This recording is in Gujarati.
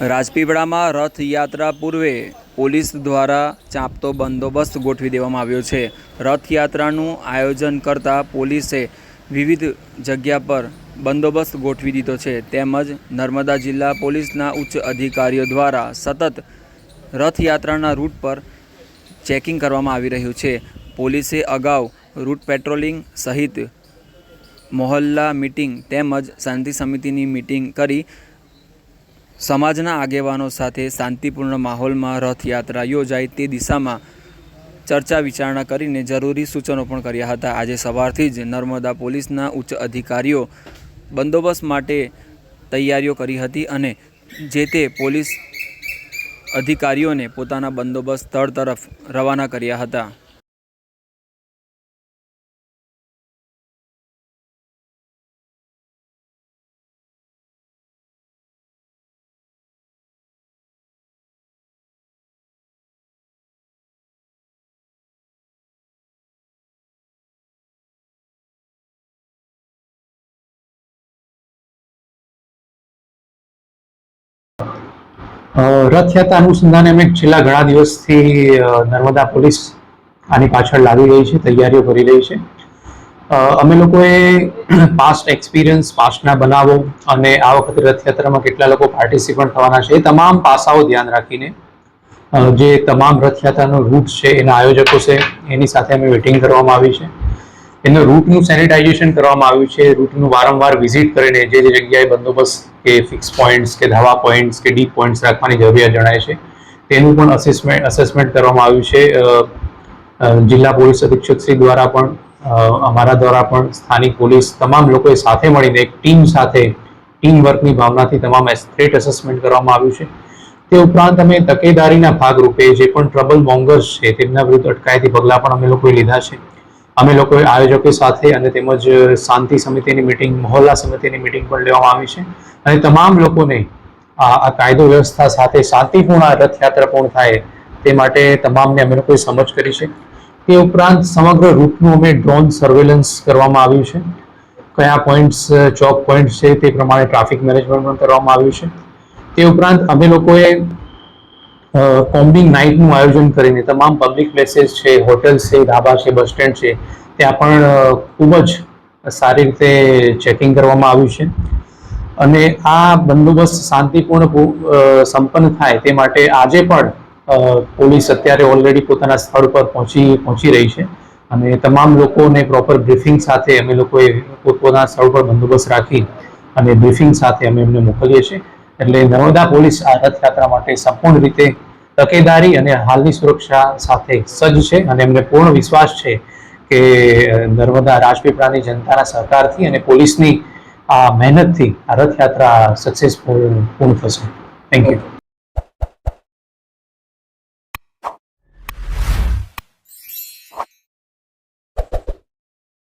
રાજપીપળામાં રથયાત્રા પૂર્વે પોલીસ દ્વારા ચાંપતો બંદોબસ્ત ગોઠવી દેવામાં આવ્યો છે. રથયાત્રાનું આયોજન કરતા પોલીસે વિવિધ જગ્યા પર બંદોબસ્ત ગોઠવી દીધો છે. તેમજ નર્મદા જિલ્લા પોલીસના ઉચ્ચ અધિકારીઓ દ્વારા સતત રથયાત્રાના રૂટ પર ચેકિંગ કરવામાં આવી રહ્યું છે. પોલીસે અગાઉ રૂટ પેટ્રોલિંગ સહિત મોહલ્લા મિટિંગ તેમજ શાંતિ સમિતિની મિટિંગ કરી સમાજના આગેવાનો સાથે શાંતિપૂર્ણ માહોલમાં રથયાત્રા યોજાય તે દિશામાં ચર્ચા વિચારણા કરીને જરૂરી સૂચનો પણ કર્યા હતા. આજે સવારથી જ નર્મદા પોલીસના ઉચ્ચ અધિકારીઓ બંદોબસ્ત માટે તૈયારીઓ કરી હતી અને જે તે પોલીસ અધિકારીઓને પોતાના બંદોબસ્ત સ્થળ તરફ રવાના કર્યા હતા. રથયાત્રા અનુસંધાને અમે છેલ્લા ઘણા દિવસથી નર્મદા પોલીસ આની પાછળ લાગી રહી છે, તૈયારીઓ કરી રહી છે. અમે લોકોએ પાસ્ટ એક્સપિરિયન્સ પાસ્ટના બનાવો અને આ વખતે રથયાત્રામાં કેટલા લોકો પાર્ટિસિપન્ટ થવાના છે, એ તમામ પાસાઓ ધ્યાન રાખીને જે તમામ રથયાત્રાનો રૂટ છે, એના આયોજકો છે, એની સાથે અમે વેટિંગ કરવામાં આવી છે. એનું રૂટનું સેનિટાઇઝેશન કરવામાં આવ્યું છે રૂટનું વારંવાર વિઝિટ કરીને જે જે જગ્યાએ બંદોબસ્ત કે ફિક્સ પોઈન્ટ્સ કે ધાવા પોઈન્ટ્સ કે ડીપ પોઈન્ટ્સ રાખવાની જરૂરિયાત જણાય છે. તેનું પણ અસેસમેન્ટ અસેસમેન્ટ કરવામાં આવ્યું છે. જિલ્લા પોલીસ અધિક્ષક શ્રી દ્વારા પણ અમારા દ્વારા પણ સ્થાનિક પોલીસ તમામ લોકોએ સાથે મળીને એક ટીમ સાથે, ટીમ વર્કની ભાવનાથી તમામ થ્રેટ અસેસમેન્ટ કરવામાં આવ્યું છે. તે ઉપરાંત અમે તકેદારીના ભાગરૂપે જે પણ ટ્રબલ મોંગર્સ છે, તેમના વિરુદ્ધ અટકાયતી પગલાં પણ અમે લોકોએ લીધા છે. અમે લોકોએ આયોજકો સાથે અને તેમજ શાંતિ સમિતિની મિટિંગ મહોલ્લા સમિતિની મિટિંગ પણ લેવામાં આવી છે. અને તમામ લોકોને આ કાયદો વ્યવસ્થા સાથે શાંતિપૂર્ણ રથયાત્રા પૂર્ણ થાય તે માટે તમામને અમે લોકોએ સમજ કરી છે તે ઉપરાંત સમગ્ર રૂટનું અમે ડ્રોન સર્વેલન્સ કરવામાં આવ્યું છે. કયા પોઈન્ટ્સ ચોક પોઈન્ટ છે તે પ્રમાણે ટ્રાફિક મેનેજમેન્ટ પણ કરવામાં આવ્યું છે. તે ઉપરાંત અમે લોકોએ કોમ્બિંગ નાઇટનું આયોજન કરીને તમામ પબ્લિક પ્લેસીસ છે, હોટેલ્સ છે, ધાબા છે, બસ સ્ટેન્ડ છે, ત્યાં પણ ખૂબ જ સારી રીતે ચેકિંગ કરવામાં આવ્યું છે. અને આ બંદોબસ્ત શાંતિપૂર્ણ સંપન્ન થાય તે માટે આજે પણ પોલીસ અત્યારે ઓલરેડી પોતાના સ્થળ પર પહોંચી પહોંચી રહી છે. અને તમામ લોકોને પ્રોપર બ્રીફિંગ સાથે અમે લોકોએ પોતપોતાના સ્થળ પર બંદોબસ્ત રાખી અને બ્રીફિંગ સાથે અમે એમને મોકલીએ છીએ. એટલે નર્મદા પોલીસ આ રથયાત્રા માટે સંપૂર્ણ રીતે તકેદારી અને હાલની સુરક્ષા સાથે સજ્જ છે અને એમને પૂર્ણ વિશ્વાસ છે કે નર્મદા રાજપીપળાની જનતાના સહકારથી અને પોલીસની આ મહેનતથી આ રથયાત્રા સક્સેસફુલ પૂર્ણ થશે. Thank you